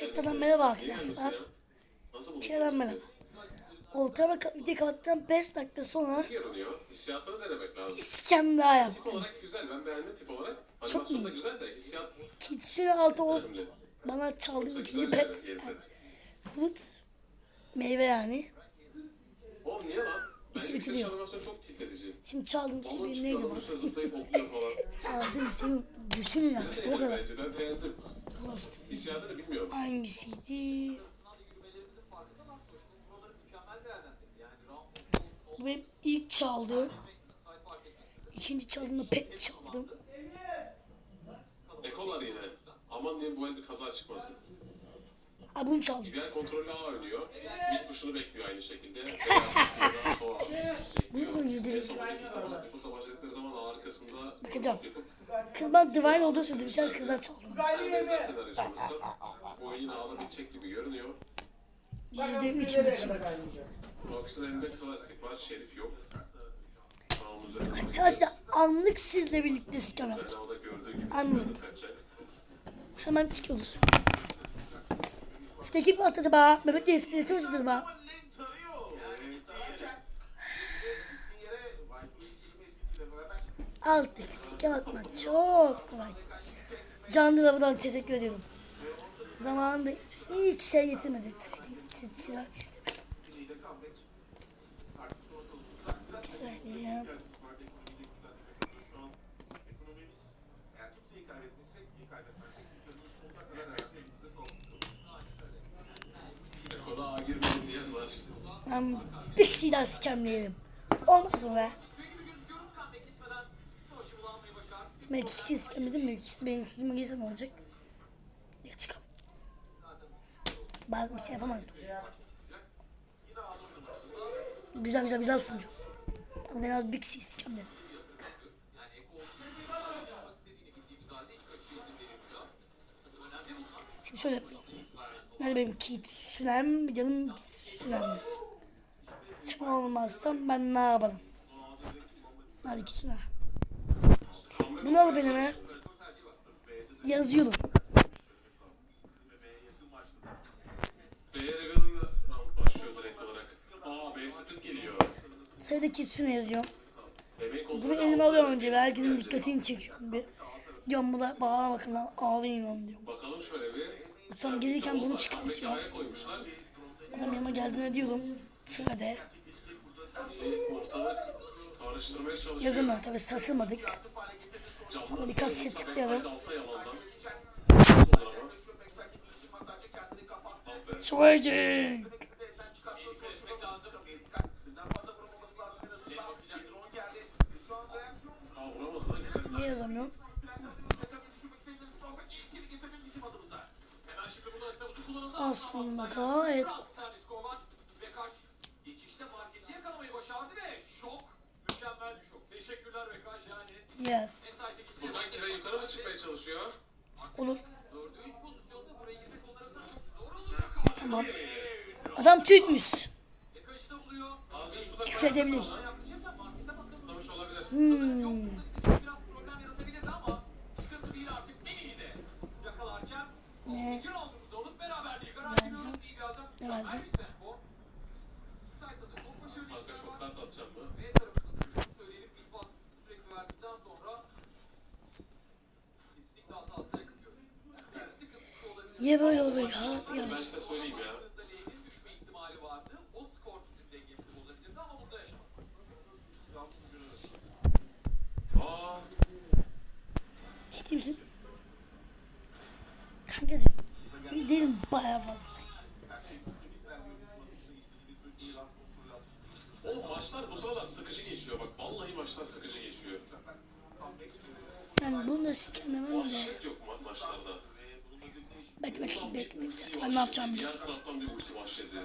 Tekrardan merhaba arkadaşlar. Tekrardan merhaba. Ortama video kapattıktan 5 dakika sonra bir sikem daha yaptım. Çok hissiyat Kitsune altı o bana Yoksa ikinci pet. Fruit. Meyve yani. İşi bitiriyor. Şimdi şey Balon bir çıktı neydi lan? üstüne zıplayıp okluyor falan. Çaldığım şey unuttum. Düşün ya. O kadar. Beğendim. Lost. Hissiyatını bilmiyorum. Hangisiydi? Bu benim ilk çaldığım. İkinci çaldığımda pet çaldım. Ekolar yine. Aman diyeyim bu el bir kaza çıkmasın. Ha bunu çaldım. BBL kontrollü A oynuyor. Mid tuşunu bekliyor aynı şekilde. Bunu yüzde bir. Sonra Nüfusla başladıkları zaman A arkasında Bakacağım. Kız ben Divine olduğu sürede bir tane kızdan çaldım. Yani benzer senaryo sonrası bu oyun yine A'da bitecek gibi görünüyor. Yüzde üç maçım. Rox'un elinde klasik var, Şerif yok. Arkadaşlar anlık sizle birlikte gibi Anladım. kaçacak. Hemen çıkıyoruz. Skekip mi bana? Mehmet de sızdırdı bana? Altık scam atmak çok kolay. Canlı Rabadan teşekkür ediyorum. Zamanında ilk şey getirmedi. Trading ticaret sistemi. Bir saniye ya. Eko'da A girmedi diyen var. Ben bir şey daha scamleyelim. Olmaz mı be? Şimdi iki kişi scamledim mi? İkisi benim üstüme girse ne olacak? Ne çıkalım? Ben bir şey yapamazdım. Güzel güzel güzel sunucu. Ama en az bir kişi scamledim. Şimdi şöyle yapıyorum. Nerede benim kitsünem, canım kitsünem. Sen olmazsan ben ne yaparım? Nerede kitsüne? Bunu al benime. Yazıyorum. Sayıda kitsüne yazıyorum. Bunu elime alıyorum önce. ve Herkesin dikkatini çekiyorum bir. Diyorum bu da bakın lan ağlayın lan diyorum. Bakalım şöyle bir. Tam gelirken bunu koymuşlar. Adam yanıma geldiğinde diyorum. Sırada. Yazımlar tabi sasılmadık. Ama birkaç şey tıklayalım. Swaging. Niye yazamıyorum? Aslında gayet Geçişte marketi yakalamayı başardı ve şok. Mükemmel bir şok. Teşekkürler Bekaş yani. Yes. Buradan kire yukarı mı çıkmaya çalışıyor? Olur. Dördü üç pozisyonda buraya girmek onların çok zor bozabilirdi ama burada yaşamadık. Aa Ciddi misin? Kankacım. Değilim bayağı fazla. Oğlum maçlar bu sıralar sıkıcı geçiyor bak. Vallahi maçlar sıkıcı geçiyor. Yani bunu da sikememem de. Vahşet yok ma- maçlarda. Bekle. bekle. Ben ne yapacağım Diğer taraftan bir ulti vahşeti.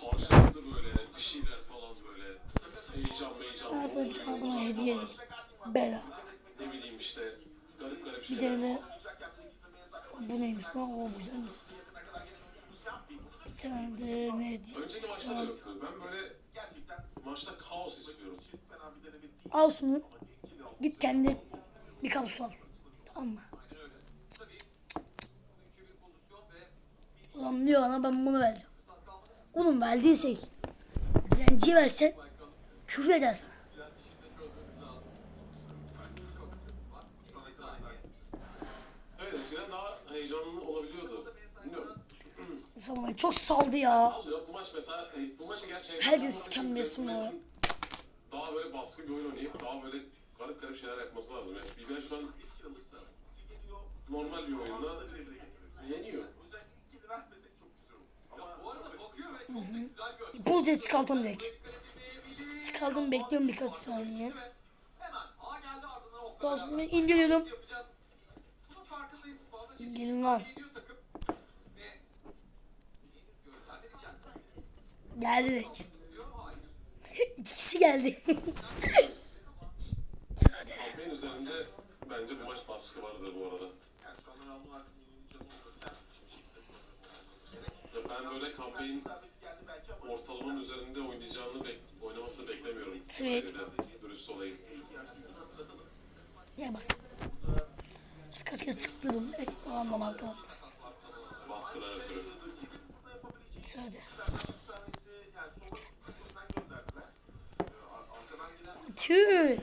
Karşılıklı böyle bir şeyler falan böyle. Heyecan meyecan. Ben sana bir tane bana hediye edeyim. Bela. Ne bileyim işte. Garip garip Bir şeyler. tane de bu neymiş lan? O güzelmiş. Bir tane de ne hediye Önceki maçta da yoktu. Ben böyle maçta kaos istiyorum. Al şunu. Git kendi bir kapsu al. Tamam mı? Adam diyor ana ben bunu vereceğim. Oğlum verdiyse dilenciye versen küfür edersin. Eskiden daha heyecanlı olabiliyordu. Bilmiyorum. Mustafa çok saldı ya. Bu maç mesela e, bu maçı gerçekten Herkes kendisi var. daha böyle baskı bir oyun oynayıp daha böyle garip garip şeyler yapması lazım. Yani Bilgen şu an normal bir oyunda yeniyor. Bu arada Burada çıkardım direkt. Çıkardım bekliyorum birkaç saniye. Daha sonra indiriyorum. Gelin lan. geliyor takım. Ve gözler diken. Geldi direkt. Diyor hayır. İkisi geldi. Hadi. Üzerinde bence bir maç baskı vardır bu arada. Ben böyle kampeyin ortalamanın üzerinde oynayacağını bek oynamasını beklemiyorum. Evet. Dürüst olayım. Yine bas. Birkaç kez tıkladım. Evet, anlamak kalmıştı. Baskıdan ötürü. Hadi. Türk.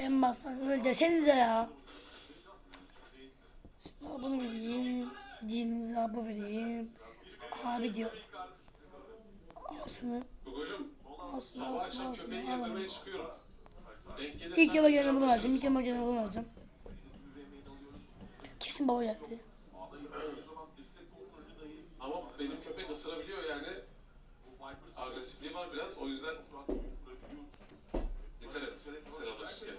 En baştan öyle desenize ya. Bunu vereyim. Dininize bu vereyim. Abi diyor. Al şunu. sabah akşam köpeği gezdirmeye çıkıyorum. İlk yaba gene selam bunu alacağım. veririz. İlk yaba gene bunu alacağım. Kesin baba geldi. Ama benim köpek ısırabiliyor yani. Agresifliği var biraz o yüzden dikkat et selamlaşırken.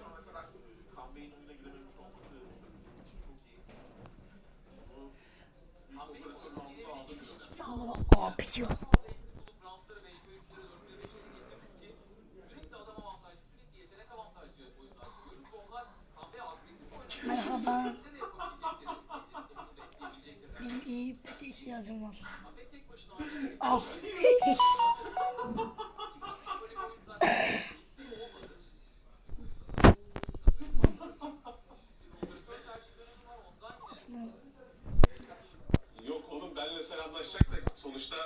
Baba aa bitiyor. Besleyebilecekleri. Benim iyi pete ihtiyacım var. Al. Yok oğlum benle selamlaşacak da sonuçta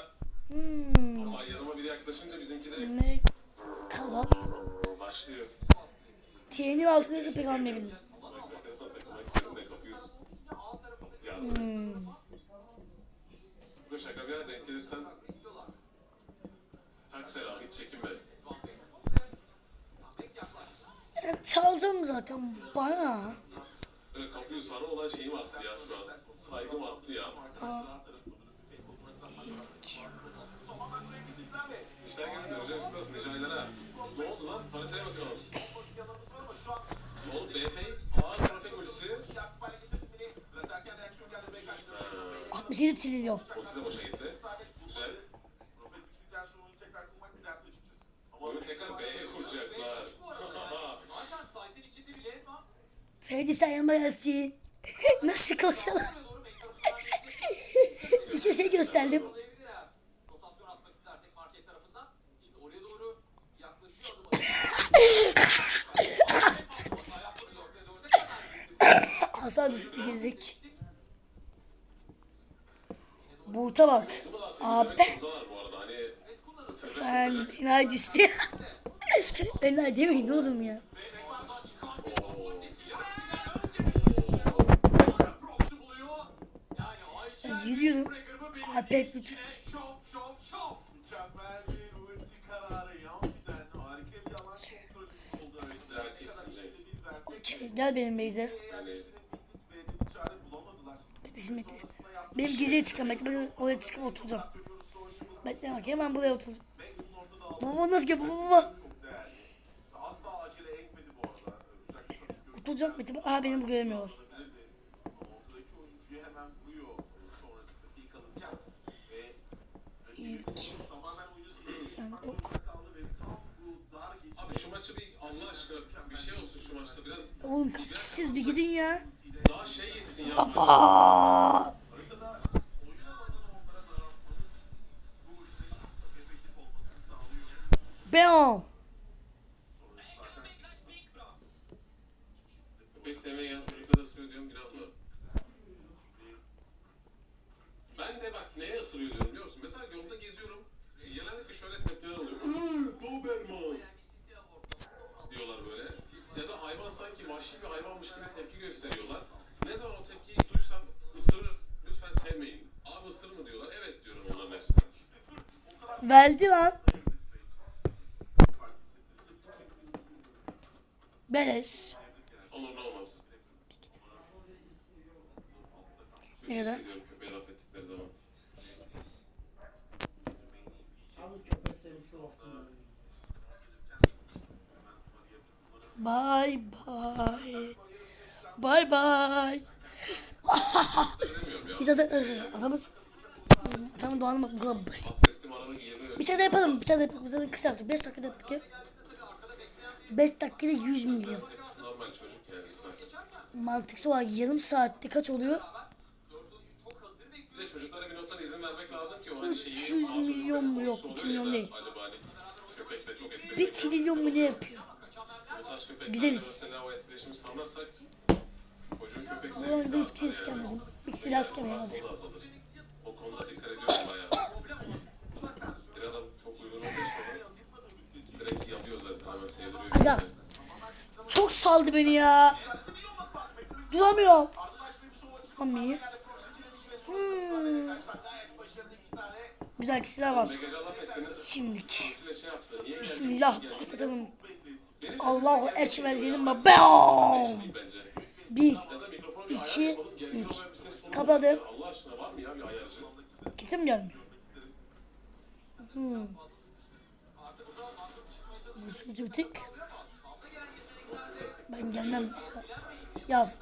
Hmm, ama yanıma biri yaklaşınca bizimki direkt ne kadar? başlıyor. TN'nin altında pek almayabildim. Zaten bana. Evet kapıyor sana olan şeyim arttı ya şu an. Saygım arttı ya. İşler geldi döneceğim üstüne Necai'den ha. Ne oldu lan? Haritaya bakalım. Ne oldu? BF ağır kategorisi. 67 trilyon. Ulti de boşa gitti. Güzel. Oyunu tekrar B'ye kuracaklar. Zaten site'in içinde bile Edman Ferdi sen yanıma gelsin. Nasıl koşalım? doğru main tarafından İki şey gösterdim. olabilir eğer rotasyon atmak istersek market tarafından. Şimdi oraya doğru yaklaşıyor adım adım. Hasar düştü gezek. Buğta bak. Abi. Ben enayi düştü. enayi demeyin oğlum ya. Biz versek Okey, Gel benim Beyze. Şimdi bekle. Benim gizliye çıkacağım. Bekle ben oraya çıkıp oturacağım. Bekle bak hemen buraya oturacağım. Baba nasıl yapıyor baba? değerli. Asla acele etmedi bu arada. Özellikle tabii görüntü Oturacak bekle. Aa beni bu göremiyor. olabilirdi. Ama ortadaki oyuncuyu hemen vuruyor sonrasında ilk alırken. Ve Sinirli Sen ok. Abi şu maçı bir Allah aşkına bir şey olsun şu maçta biraz Oğlum kaç kişisiniz bir gidin ya. daha şey yesin ya. Sağlıyor. Bam. Köpek diyorum. Ben de bak ısırıyor diyorum musun? Mesela yolda geziyorum. Genellikle şöyle tepkiler alıyorum. "Iı, Doberman diyorlar böyle. Ya da hayvan sanki vahşi bir hayvanmış gibi tepki gösteriyorlar. Ne zaman o tepkiyi duysam ısırır, lütfen sevmeyin. Abi ısırır mı diyorlar. Evet diyorum onların hepsine. Verdi lan. Beleş. Olur ne olmaz. Ne kadar? Hissediyorum köpeğe laf ettikleri zaman. Abi köpek sevgisi olsun. Bye bye. Bye bye. Zaten adamız adamın doğanı bak bu basit. Bir tane yapalım, bir tane yapalım. Zaten kısa yaptık. 5 dakikada yaptık ya. 5 dakikada 100 milyon. Mantıksal olarak yarım saatte kaç oluyor? Bir de çocuklara bir noktadan izin vermek lazım ki o hani şeyi... 300 Aa, çocuk milyon mu? Yok, korkusu 3 oluyor milyon değil. Acaba hani köpekle çok etkileşim. 1 trilyon mu ne yapıyor? Güzeliz. Mesela o etkileşimi sağlarsak çocuğun köpek Ben sevgisi de 3 artar kişi yani. iskemledim. Bir kişi daha iskemledim. Sarsılı da azalır. O konuda dikkat ediyorum bayağı. Bir adam çok uygun sonra direkt yapıyor zaten. Aga. Çok saldı beni ya. Duramıyorum. Mami. Hmm. Güzel kişiler var. De şey Bismillah. Başlatalım. Allahu Ekber diyelim mi? Bam! Bir, İki, üç. Kapadım. kimse mi gelmiyor? Hmm. Bu sıkıcı bir tık. Ben gelmem. Ya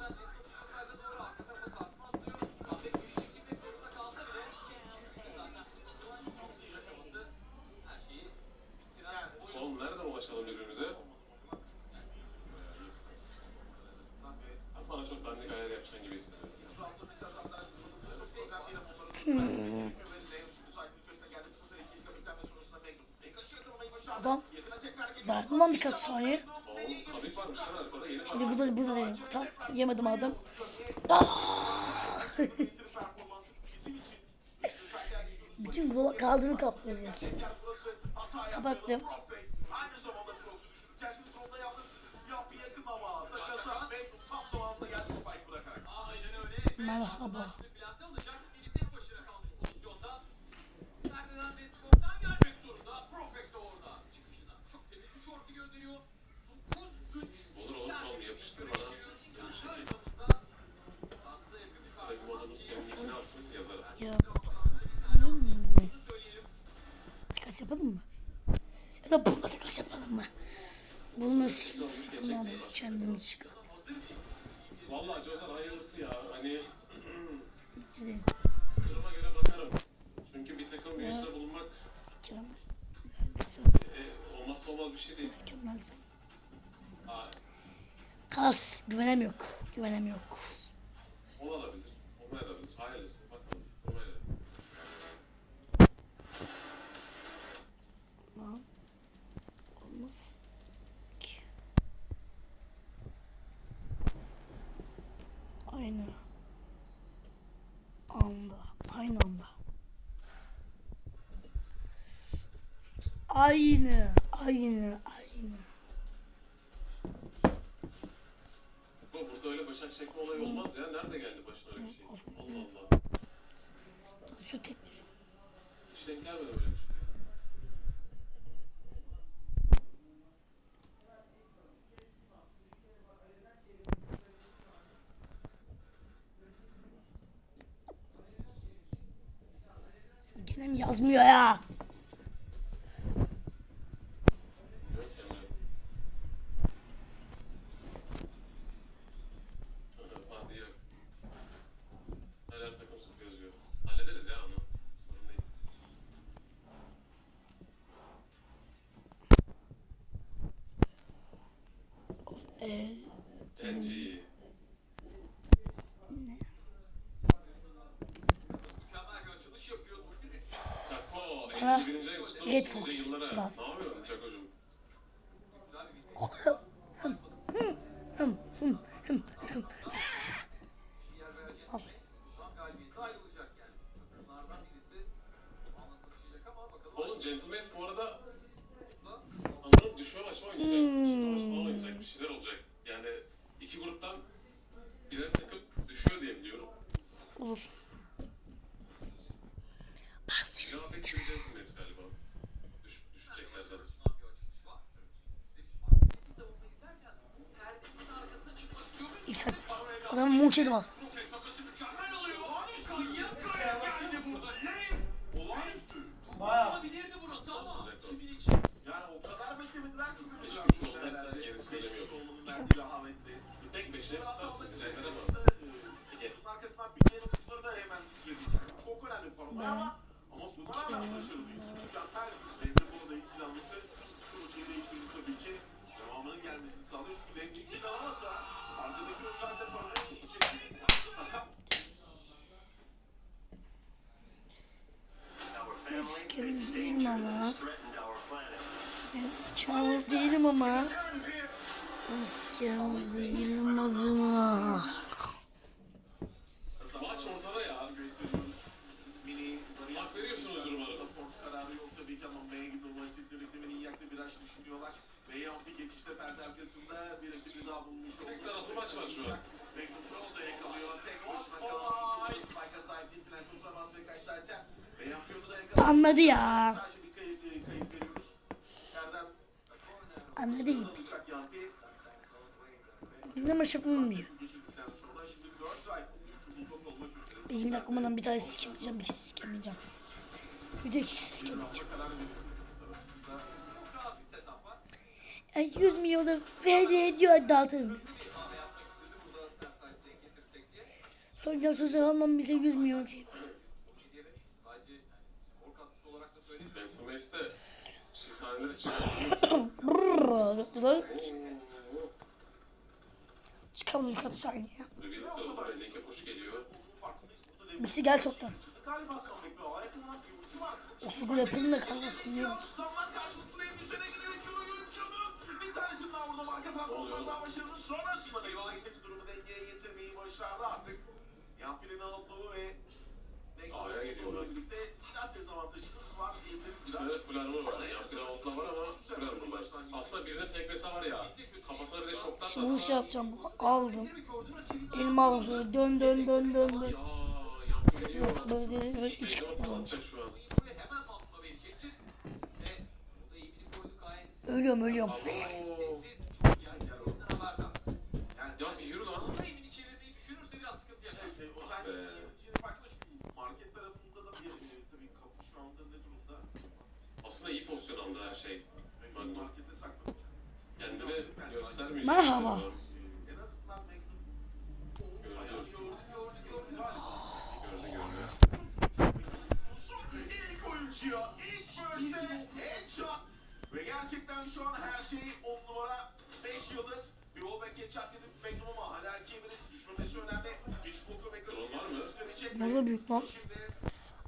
4 saniye. Şimdi burada burada dedim. Tam yemedim adam. Bütün globa kaldığını kaplayacak. Kapattım. Merhaba. Olur olur oğlum yapıştır bana. Yapalım mı? Takas yapalım mı? Ya da bununla takas yapalım mı? Bunu? Aman kendimi çıkar. Valla Cozer hayırlısı ya. Hani Hiç değil. duruma göre bakarım. Çünkü bir takım işte bulunmak. Nelsen. e, olmazsa olmaz bir şey değil. Sikem Nelsen. Aa, Kas. Güvenem yok. Güvenem yok. olabilir. Bakalım. Olmaz. Aynı. Anda. Aynı anda. Aynı. Denk gelmedi böyle bir şey. Gene mi yazmıyor ya? Yok Emre. Fatih yok. Hala takım sık yazıyor. Hallederiz ya onu. Sorun değil. Ee, Tenci. Mükemmel bir açılış yapıyor. Bugün üç Kako. Bana 51. ayın Sto- Red nice Fox lazım. Değiştirdi tabii ki. Devamının gelmesini sağlıyor. Çünkü dengeli kill Ben sikemiz değilim ama. Ben değilim ama. Ben sikemiz değilim ama. Maç ortada ya. Hak veriyorsunuzdur umarım. Gibi olması birlikte Mini yaklı viraj düşünüyorlar. Ve Yampik geçişte perde arkasında bir rakibi daha bulmuş oldu. Tek taraflı maç var şu an. Magnum Cross da yakalıyor. Tek başına kalan oyuncu Spike'a sahip değil. Plan Kutramaz ve kaç zaten. Ve Yampik'i da yakalıyor. Anladı ya. Sadece bir kayıt, kayıt veriyoruz. Yerden Anladı. alacak Yampik. Ne maçı bilmiyor. Geçirdikten sonra şimdi Bird Rifle. Üçü bulmak olmak üzere. Benim de aklımdan bir tane sikemeyeceğim, bir sikemeyeceğim. Bir de iki sikemeyeceğim. 100 milyonu hediye ediyor Dalton. Sonra sözler almam bize 100 milyon şey var. Çıkalım kaç saniye. Bisi gel çoktan. O su gol yapımla kalmasın diye daha başarılı. Sonrasında da Yunanistan'daki durumu dengeye getirmeyi başardı artık. Yampil'in outlaw ve A'ya gidiyorlar. birlikte silah dezavantajımız var diyebiliriz. Sırada full armor var. Yani bir altla var ama full armor var. Aslında birine tek mesa var ya. Kafasına bir de şoktan Şimdi bunu şey yapacağım. Aldım. Elma aldı. Dön dön dön dön dön. Yok böyle böyle üç alacağım. atacak şu Aslında iyi pozisyon aldı her şey. Magnum. Kendini göstermiyor. Merhaba. Oyuncuya ilk headshot. Ve gerçekten şu an her şey 10 numara 5 yıldız. Bir wallback headshot dedim Magnum ama hala iki birisi düşürmesi önemli. Diş boku ve mı? gösterecek. Ne kadar büyük lan.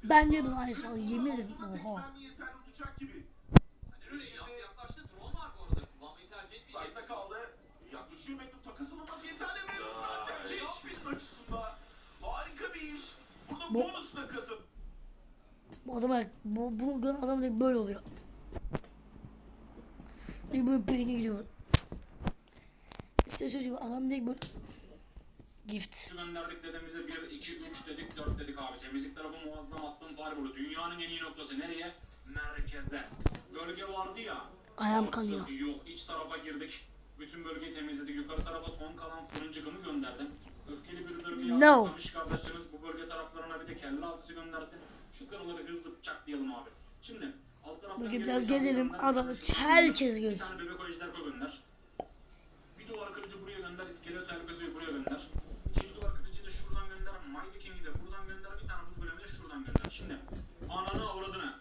Bence de aynısı. Yemin ederim. Oha. Olacak gibi. Hani öyle yandı yaklaştı. Drone var bu arada. Kullanmayı tercih etmeyecek. Side'da kaldı. Yaklaşıyor Magnum takasılması yeterli mi? Zaten Jumping açısından harika bir iş. Burada Bu- bonus da kazın. Bu adam bu, bunu gören adam direkt böyle oluyor. Direkt böyle beyni gidiyor. İşte söyleyeyim adam direkt böyle gift. gönderdik dedemize 1, 2, 3 dedik, 4 dedik abi. Temizlik tarafı muazzam attım Fireball'u. Dünyanın en iyi noktası nereye? Merkezde. Bölge vardı ya. Ayağım kanıyor. Yok, iç tarafa girdik. Bütün bölgeyi temizledik. Yukarı tarafa son kalan fırıncıkımı gönderdim. Öfkeli bir bölge No. yapmış kardeşlerimiz bu bölge taraflarına bir de kelle altısı göndersin. Şu karaları hızlı çaklayalım abi. Şimdi alt taraftan Bugün biraz bir gezelim, adamı bir herkes Bir görsün. tane bebek o ejderha gönder. Bir duvar kırıcı buraya gönder, iskelet herkesi buraya gönder. İkinci duvar kırıcıyı da şuradan gönder, Mighty King'i de buradan gönder, bir tane buz golemi de şuradan gönder. Şimdi ananı avradını,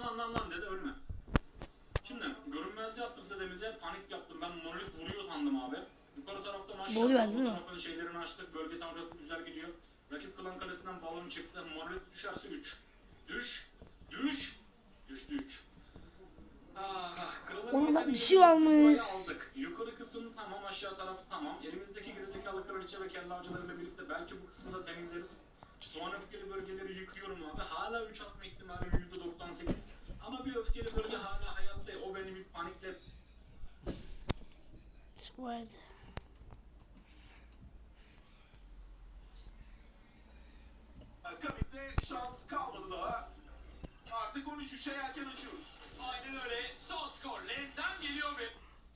lan lan lan dedi ölme. Şimdi görünmezliği attık dedemize, panik yaptım ben monolit vuruyor sandım abi. Yukarı tarafta maşallah Oluyor, bu değil mi? tarafın şeylerini açtık, bölge tam güzel gidiyor. Rakip klan kalesinden balon çıktı, monolit düşerse 3. Düş, düş, düştü 3. Ah, ah, Onu da bir buraya almış. aldık. Yukarı kısım tamam, aşağı tarafı tamam. Elimizdeki gerizekalı kraliçe ve kelle avcılarıyla birlikte belki bu kısmı da temizleriz. Soğan öfkeli bölgeleri yıkıyorum abi. Hala 3 atma ihtimali 98. Ama bir öfkeli bölge hala hayatta. O beni bir panikle... Squad. Akabinde şans kalmadı daha. Artık 13'e şey erken açıyoruz. Aynen öyle. Son skor Lenz'den geliyor ve...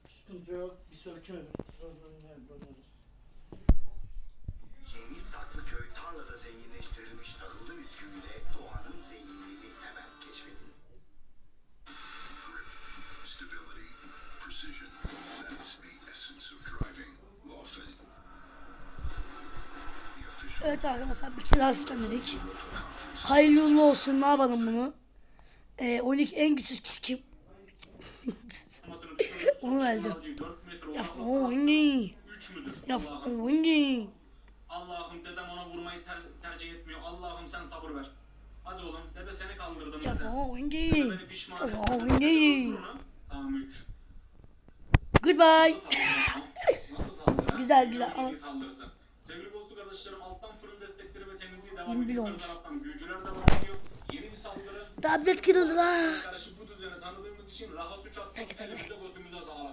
Sıkıntı yok. Bir sonraki bölümde oynarız. Yeni Saklıköy tarlada zenginleştirilmiş tarımlı bisküviyle doğanın zenginliğini precision. That's the essence of driving. Lawson. Evet arkadaşlar bir daha istemedik. Hayırlı uğurlu olsun ne yapalım bunu. Ee, 12 en güçsüz kişi kim? Onu vereceğim. Yap Oni. Yap Oni. Allah'ım dedem ona vurmayı ter tercih etmiyor. Allah'ım sen sabır ver. Hadi oğlum dede seni kaldırdım. Yap Oni. Yap Oni. Tamam 3. Goodbye. Güzel, güzel. Ama-. Sevgili dostluk arkadaşlarım alttan fırın destekleri ve temizliği devam Yeni bir ediyor. Yukarı olmuş. taraftan büyücüler devam ediyor. Yeni bir saldırı. Tablet kırıldı lan. Karşı bu düzene tanıdığımız için rahat 3 attık. Sakın, sakın. Elimizde gözümüzde sağlık.